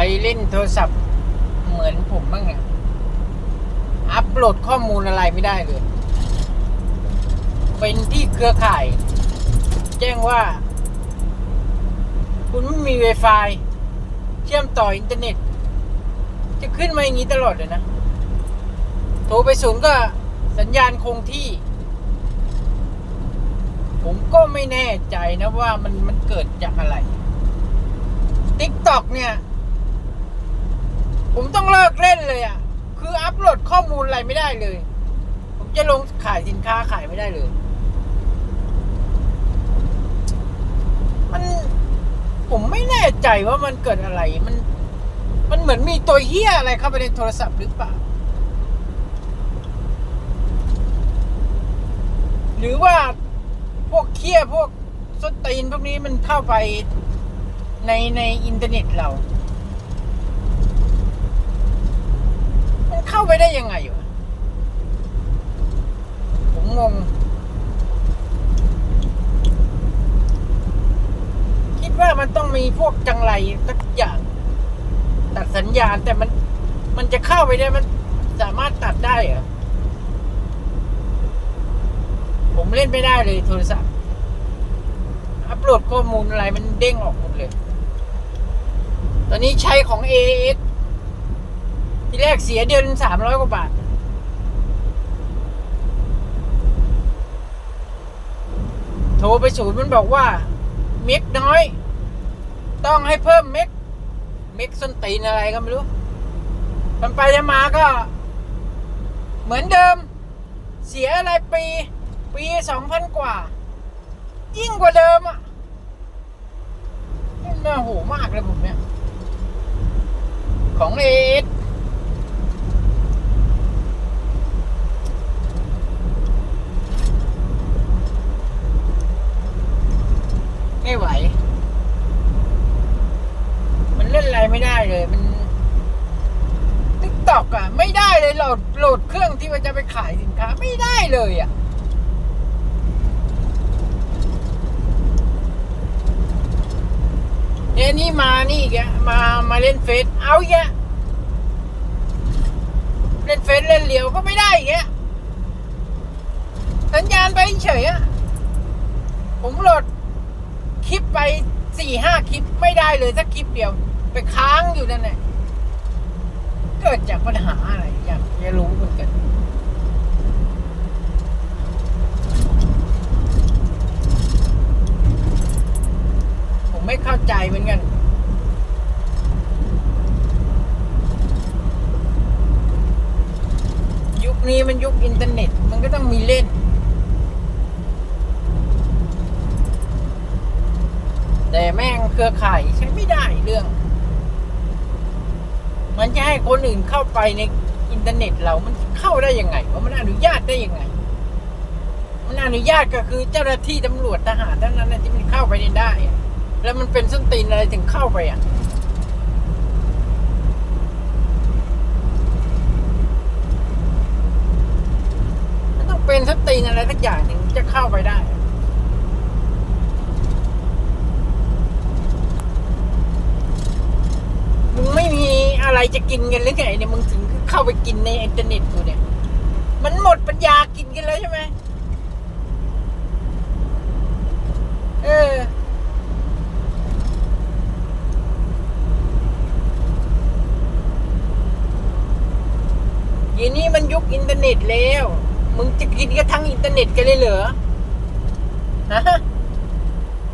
รเล่นโทรศัพท์เหมือนผมบ้างอะอัปโหลดข้อมูลอะไรไม่ได้เลย เป็นที่เครือข่าย แจ้งว่า คุณไม่มี Wi-Fi เชื่อมต่ออินเทอร์เน็ต จะขึ้นมาอย่างนี้ตลอดเลยนะ โทรไปศูนย์ก็สัญญาณคงที่ ผมก็ไม่แน่ใจนะว่ามันมันเกิดจากอะไรติ๊กตอกเนี่ย ผมต้องเลิกเล่นเลยอะ่ะ คืออัปโหลดข้อมูลอะไรไม่ได้เลย ผมจะลงขายสินค้าขายไม่ได้เลย มันผมไม่แน่ใจว่ามันเกิดอะไรมัน มันเหมือนมีตัวเหี้ยอะไรเข้าไปในโทรศัพท์หรือเปล่า หรือว่าพวกเคี้ยพวกสตีนพวกนี้มันเข้าไปในในอินเทอร์เน็ตเรา มันเข้าไปได้ยังไงวะผมงง คิดว่ามันต้องมีพวกจังไรสักอย่าง ตัดสัญญาณแต่มัน มันจะเข้าไปได้มันสามารถตัดได้เหรอ ผมเล่นไม่ได้เลยโทรศัพท์ อัปโหลดข้อมูลอะไรมันเด้งออกหมดเลย ตอนนี้ใช้ของ AS ที่แรกเสียเดือนสามร้อยกว่าบาท โทรไปศูนย์มันบอกว่า เม็กน้อย ต้องให้เพิ่มเม็ก เม็กส้นตีนอะไรก็ไม่รู้ มันไปจะมาก็ เหมือนเดิม เสียอะไรปี ปีสองพันกว่า ยิ่งกว่าเดิมอะนี่น่าโหมากเลยผมเนี่ย ของเอสไม่ไหว มันเล่นอะไรไม่ได้เลย มัน ตอกอะ ไม่ได้เลยโหลดโหลดเครื่องที่มันจะไปขายสินค้า ไม่ได้เลยอะเนี่ยนี่มานี่อีกมามาเล่นเฟซเอาอีกเล่นเฟซเล่นเหลียวก็ไม่ได้อีกสัญญาณไปเฉยอะผมโหลดคลิปไปสี่ห้าคลิปไม่ได้เลยสักคลิปเดียว ไปค้างอยู่นั่นแหละ เกิดจากปัญหาอะไรอยากจะรู้เหมือนกันผมไม่เข้าใจเหมือนกันยุคนี้มันยุคอินเทอร์เน็ต มันก็ต้องมีเล่น แต่แม่งเครือข่ายใช้ไม่ได้เรื่อง จะให้คนอื่นเข้าไปในอินเทอร์เน็ตเรา มันเข้าได้ยังไงว่ามันอนุญาตได้ยังไง มันอนุญาตก็คือเจ้าหน้าที่ตำรวจทหารเท่านั้นนะที่มันเข้าไปได้ แล้วมันเป็นส้นตีนอะไรถึงเข้าไปอะมันต้องเป็นส้นตีนอะไรสักอย่างถึงจะเข้าไปได้อะมึงไม่มี อะไรจะกินกันหรือไงเนี่ยมึงถึงเข้าไปกินในอินเทอร์เน็ตกูเนี่ย มันหมดปัญญากินกันแล้วใช่ไหมเออทีนี้มันยุคอินเทอร์เน็ตแล้ว มึงจะกินก็ทั้งอินเทอร์เน็ตกันเลยเหรอฮะ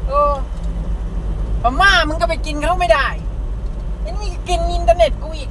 โอ้พม่ามึงก็ไปกินเขาไม่ได้ เทอร์เน็ตกูอีก